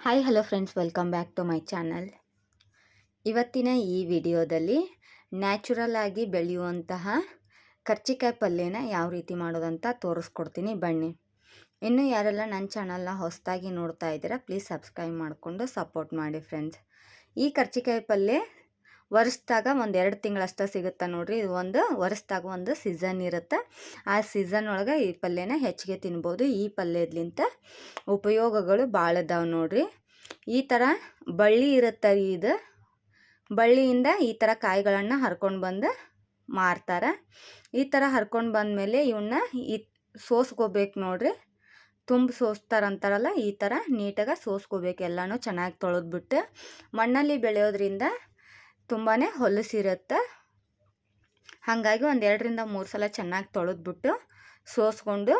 Hi hello friends welcome back to my channel ಇವತ್ತಿನ ಈ ವಿಡಿಯೋದಲ್ಲಿ ನ್ಯಾಚುರಲ್ ಆಗಿ ಬೆಳೆಯುವಂತಹ ಕರ್ಚಿಕಾಯಿ ಪಲ್ಯನ ಯಾವ ರೀತಿ ಮಾಡೋದಂತ ತೋರಿಸ್ಕೊಡ್ತೀನಿ. ಬನ್ನಿ. ಇನ್ನು ಯಾರೆಲ್ಲ ನನ್ನ ಚಾನಲ್ನ ಹೊಸದಾಗಿ ನೋಡ್ತಾ ಇದ್ದೀರಾ ಪ್ಲೀಸ್ ಸಬ್ಸ್ಕ್ರೈಬ್ ಮಾಡಿಕೊಂಡು ಸಪೋರ್ಟ್ ಮಾಡಿ ಫ್ರೆಂಡ್ಸ್ ಈ ಕರ್ಚಿಕಾಯಿ ಪಲ್ಯ ವರ್ಷದಾಗ ಒಂದು ಎರಡು ತಿಂಗಳಷ್ಟ ಸಿಗುತ್ತೆ ನೋಡ್ರಿ. ಇದು ಒಂದು ವರ್ಷದಾಗ ಒಂದು ಸೀಸನ್ ಇರುತ್ತೆ. ಆ ಸೀಸನ್ ಒಳಗೆ ಈ ಪಲ್ಯನ ಹೆಚ್ಚಿಗೆ ತಿನ್ಬೋದು. ಈ ಪಲ್ಯದ್ಲಿಂತ ಉಪಯೋಗಗಳು ಭಾಳ ಇದಾವೆ ನೋಡ್ರಿ. ಈ ಥರ ಬಳ್ಳಿ ಇರುತ್ತೆ ಇದು. ಬಳ್ಳಿಯಿಂದ ಈ ಥರ ಕಾಯಿಗಳನ್ನು ಹರ್ಕೊಂಡು ಬಂದು ಮಾರ್ತಾರೆ. ಈ ಥರ ಹರ್ಕೊಂಡು ಬಂದಮೇಲೆ ಇವನ್ನ ಈ ಸೋಸ್ಕೋಬೇಕು ನೋಡ್ರಿ. ತುಂಬ ಸೋಸ್ತಾರಂತಾರಲ್ಲ, ಈ ಥರ ನೀಟಾಗಿ ಸೋಸ್ಕೋಬೇಕು. ಎಲ್ಲನೂ ಚೆನ್ನಾಗಿ ತೊಳೆದ್ಬಿಟ್ಟು ಮಣ್ಣಲ್ಲಿ ಬೆಳೆಯೋದ್ರಿಂದ ತುಂಬಾ ಹೊಲಸಿರುತ್ತೆ. ಹಾಗಾಗಿ ಒಂದು ಎರಡರಿಂದ ಮೂರು ಸಲ ಚೆನ್ನಾಗಿ ತೊಳೆದ್ಬಿಟ್ಟು ಸೋಸ್ಕೊಂಡು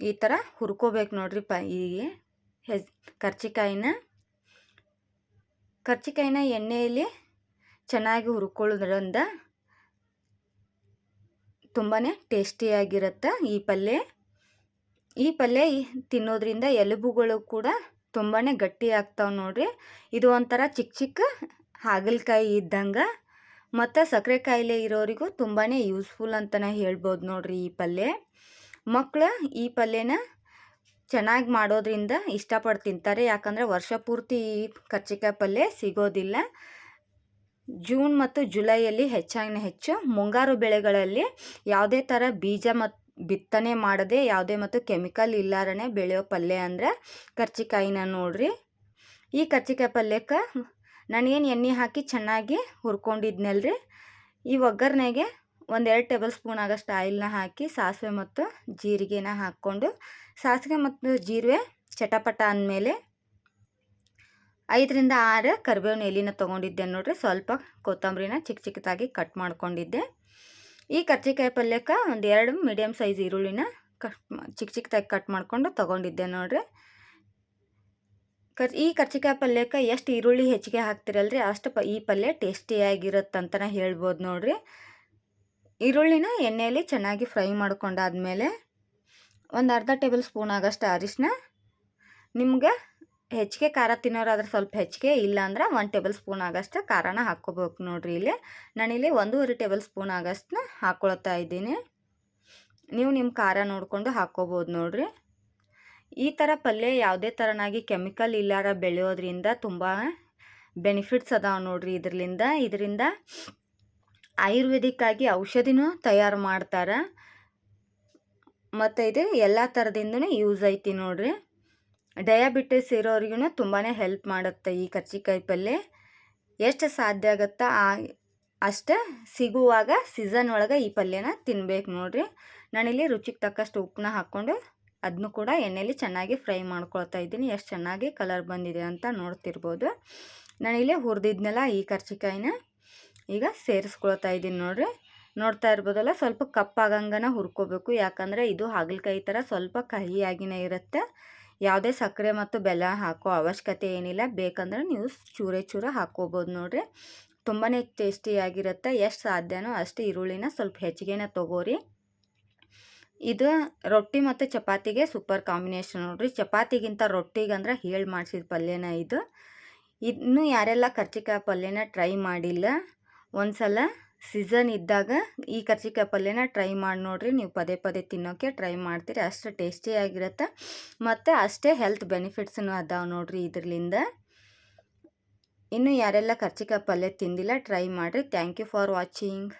ಈ ಥರ ಹುರ್ಕೋಬೇಕು ನೋಡ್ರಿ ಪ ಈ ಹೆಜ್ ಕರ್ಚಿಕಾಯಿನ. ಕರ್ಚಿಕಾಯಿನ ಎಣ್ಣೆಯಲ್ಲಿ ಚೆನ್ನಾಗಿ ಹುರ್ಕೊಳ್ಳೋದ್ರಿಂದ ತುಂಬಾ ಟೇಸ್ಟಿಯಾಗಿರುತ್ತೆ ಈ ಪಲ್ಯ. ಈ ಪಲ್ಯ ತಿನ್ನೋದ್ರಿಂದ ಎಲುಬುಗಳು ಕೂಡ ತುಂಬಾ ಗಟ್ಟಿ ಆಗ್ತಾವೆ ನೋಡ್ರಿ. ಇದು ಒಂಥರ ಚಿಕ್ಕ ಚಿಕ್ಕ ಹಾಗಲಕಾಯಿ ಇದ್ದಂಗೆ, ಮತ್ತು ಸಕ್ಕರೆ ಕಾಯಿಲೆ ಇರೋರಿಗೂ ತುಂಬಾ ಯೂಸ್ಫುಲ್ ಅಂತಲೇ ಹೇಳ್ಬೋದು ನೋಡ್ರಿ ಈ ಪಲ್ಯ. ಮಕ್ಕಳು ಈ ಪಲ್ಯನ ಚೆನ್ನಾಗಿ ಮಾಡೋದ್ರಿಂದ ಇಷ್ಟಪಟ್ಟು ತಿಂತಾರೆ, ಯಾಕಂದರೆ ವರ್ಷ ಪೂರ್ತಿ ಈ ಕರ್ಚಿಕಾಯಿ ಪಲ್ಯ ಸಿಗೋದಿಲ್ಲ. ಜೂನ್ ಮತ್ತು ಜುಲೈಯಲ್ಲಿ ಹೆಚ್ಚಾಗಿನ ಹೆಚ್ಚು, ಮುಂಗಾರು ಬೆಳೆಗಳಲ್ಲಿ ಯಾವುದೇ ಥರ ಬೀಜ ಮತ್ತು ಬಿತ್ತನೆ ಮಾಡದೆ, ಯಾವುದೇ ಮತ್ತು ಕೆಮಿಕಲ್ ಇಲ್ಲಾರನೇ ಬೆಳೆಯೋ ಪಲ್ಯ ಅಂದರೆ ಕರ್ಚಿಕಾಯಿನ ನೋಡ್ರಿ. ಈ ಕರ್ಚಿಕಾಯಿ ಪಲ್ಯಕ್ಕೆ ನಾನೇನು ಎಣ್ಣೆ ಹಾಕಿ ಚೆನ್ನಾಗಿ ಹುರ್ಕೊಂಡಿದ್ನಲ್ರಿ? ಈ ಒಗ್ಗರಣೆಗೆ ಒಂದೆರಡು ಟೇಬಲ್ ಸ್ಪೂನ್ ಆಗೋಷ್ಟು ಆಯಿಲ್ನ ಹಾಕಿ ಸಾಸಿವೆ ಮತ್ತು ಜೀರಿಗೆನ ಹಾಕ್ಕೊಂಡು, ಸಾಸಿವೆ ಮತ್ತು ಜೀರಿಗೆ ಚಟಪಟ ಅಂದಮೇಲೆ ಐದರಿಂದ ಆರು ಕರಿಬೇವಿನ ಎಲೆನ ತೊಗೊಂಡಿದ್ದೆ ನೋಡಿರಿ, ಸ್ವಲ್ಪ ಕೊತ್ತಂಬರಿನ ಚಿಕ್ಕ ಚಿಕ್ಕದಾಗಿ ಕಟ್ ಮಾಡ್ಕೊಂಡಿದ್ದೆ. ಈ ಕರ್ಜಿಕಾಯಿ ಪಲ್ಯಕ್ಕೆ ಒಂದು ಎರಡು ಮೀಡಿಯಮ್ ಸೈಜ್ ಈರುಳ್ಳಿನ ಕಟ್ ಚಿಕ್ಕ ಚಿಕ್ಕದಾಗಿ ಕಟ್ ಮಾಡ್ಕೊಂಡು ತೊಗೊಂಡಿದ್ದೆ ನೋಡ್ರಿ. ಕರ್, ಈ ಕರ್ಚಿಕಾಯಿ ಪಲ್ಯಕ್ಕೆ ಎಷ್ಟು ಈರುಳ್ಳಿ ಹೆಚ್ಚಿಗೆ ಹಾಕ್ತಿರಲ್ರಿ? ಅಷ್ಟು ಪ, ಈ ಪಲ್ಯ ಟೇಸ್ಟಿಯಾಗಿರುತ್ತಂತನೇ ಹೇಳ್ಬೋದು ನೋಡಿರಿ. ಈರುಳ್ಳಿನ ಎಣ್ಣೆಯಲ್ಲಿ ಚೆನ್ನಾಗಿ ಫ್ರೈ ಮಾಡ್ಕೊಂಡಾದ್ಮೇಲೆ ಒಂದು ಅರ್ಧ ಟೇಬಲ್ ಸ್ಪೂನ್ ಆಗೋಷ್ಟು ಅರಿಶಿನ ನಿಮ್ಗೆ ಹೆಚ್ಚಿಗೆ ಖಾರ ತಿನ್ನೋರಾದ್ರೆ ಸ್ವಲ್ಪ ಹೆಚ್ಚಿಗೆ, ಇಲ್ಲಾಂದ್ರೆ ಒಂದು ಟೇಬಲ್ ಸ್ಪೂನ್ ಆಗಷ್ಟು ಖಾರನ ಹಾಕ್ಕೋಬೇಕು ನೋಡಿರಿ ಇಲ್ಲಿ. ನಾನಿಲ್ಲಿ ಒಂದೂವರೆ ಟೇಬಲ್ ಸ್ಪೂನ್ ಆಗಷ್ಟನ್ನ ಹಾಕ್ಕೊಳ್ತಾ ಇದ್ದೀನಿ. ನೀವು ನಿಮ್ಮ ಖಾರ ನೋಡಿಕೊಂಡು ಹಾಕ್ಕೋಬೋದು ನೋಡಿರಿ. ಈ ಥರ ಪಲ್ಯ ಯಾವುದೇ ಥರನಾಗಿ ಕೆಮಿಕಲ್ ಇಲ್ಲಾರ ಬೆಳೆಯೋದ್ರಿಂದ ತುಂಬ ಬೆನಿಫಿಟ್ಸ್ ಅದಾವೆ ನೋಡ್ರಿ ಇದರಿಂದ ಇದರಿಂದ ಆಯುರ್ವೇದಿಕ್ಕಾಗಿ ಔಷಧಿನೂ ತಯಾರು ಮಾಡ್ತಾರೆ. ಮತ್ತು ಇದು ಎಲ್ಲ ಥರದಿಂದನೂ ಯೂಸ್ ಐತಿ ನೋಡ್ರಿ. ಡಯಾಬಿಟಿಸ್ ಇರೋರಿಗೂ ತುಂಬಾ ಹೆಲ್ಪ್ ಮಾಡುತ್ತೆ ಈ ಕರ್ಚಿಕಾಯಿ ಪಲ್ಯ. ಎಷ್ಟು ಸಾಧ್ಯ ಆಗುತ್ತಾ ಆ, ಅಷ್ಟು ಸಿಗುವಾಗ ಸೀಸನ್ ಒಳಗೆ ಈ ಪಲ್ಯನ ತಿನ್ಬೇಕು ನೋಡ್ರಿ. ನಾನಿಲ್ಲಿ ರುಚಿಗೆ ತಕ್ಕಷ್ಟು ಉಪ್ಪನ್ನ ಹಾಕ್ಕೊಂಡು ಅದನ್ನು ಕೂಡ ಎಣ್ಣೆಯಲ್ಲಿ ಚೆನ್ನಾಗಿ ಫ್ರೈ ಮಾಡ್ಕೊಳ್ತಾ ಇದ್ದೀನಿ. ಎಷ್ಟು ಚೆನ್ನಾಗಿ ಕಲರ್ ಬಂದಿದೆ ಅಂತ ನೋಡ್ತಿರ್ಬೋದು. ನಾನಿಲ್ಲಿ ಹುರಿದಿದ್ನಲ್ಲ ಈ ಕರ್ಚಿಕಾಯಿನ. ಈಗ ಸೇರಿಸ್ಕೊಳ್ತಾ ಇದ್ದೀನಿ ನೋಡಿರಿ. ನೋಡ್ತಾ ಇರ್ಬೋದಲ್ಲ, ಸ್ವಲ್ಪ ಕಪ್ಪಾಗಂಗನ ಹುರ್ಕೋಬೇಕು. ಯಾಕಂದರೆ ಇದು ಹಾಗಲಕಾಯಿ ಥರ ಸ್ವಲ್ಪ ಕಹಿಯಾಗಿನೇ ಇರುತ್ತೆ. ಯಾವುದೇ ಸಕ್ಕರೆ ಮತ್ತು ಬೆಲ್ಲ ಹಾಕೋ ಅವಶ್ಯಕತೆ ಏನಿಲ್ಲ. ಬೇಕಂದ್ರೆ ನೀವು ಚೂರೆ ಚೂರ ಹಾಕ್ಕೋಬೋದು ನೋಡಿರಿ. ತುಂಬಾ ಟೇಸ್ಟಿಯಾಗಿರುತ್ತೆ. ಎಷ್ಟು ಸಾಧ್ಯನೋ ಅಷ್ಟು ಈರುಳ್ಳಿನ ಸ್ವಲ್ಪ ಹೆಚ್ಚಿಗೆನೇ ತೊಗೋರಿ. ಇದು ರೊಟ್ಟಿ ಮತ್ತು ಚಪಾತಿಗೆ ಸೂಪರ್ ಕಾಂಬಿನೇಷನ್ ನೋಡಿರಿ. ಚಪಾತಿಗಿಂತ ರೊಟ್ಟಿಗಂದ್ರೆ ಹೇಳಿ ಮಾಡಿಸಿದ ಪಲ್ಯನ ಇದು. ಇನ್ನು ಯಾರೆಲ್ಲ ಕರ್ಜಿಕಾಯಿ ಪಲ್ಯನ ಟ್ರೈ ಮಾಡಿಲ್ಲ ಒಂದು ಸಲ ಸೀಸನ್ ಇದ್ದಾಗ ಈ ಕರ್ಜಿಕಾಯಿ ಪಲ್ಯನ ಟ್ರೈ ಮಾಡಿ ನೋಡಿರಿ. ನೀವು ಪದೇ ಪದೇ ತಿನ್ನೋಕ್ಕೆ ಟ್ರೈ ಮಾಡ್ತೀರಿ. ಅಷ್ಟು ಟೇಸ್ಟಿಯಾಗಿರುತ್ತೆ ಮತ್ತು ಅಷ್ಟೇ ಹೆಲ್ತ್ ಬೆನಿಫಿಟ್ಸೂ ಅದಾವೆ ನೋಡಿರಿ ಇದರಿಂದ ಇನ್ನು ಯಾರೆಲ್ಲ ಕರ್ಚಿಕಾಯಿ ಪಲ್ಯ ತಿಂದಿಲ್ಲ, ಟ್ರೈ ಮಾಡಿರಿ. Thank you for watching.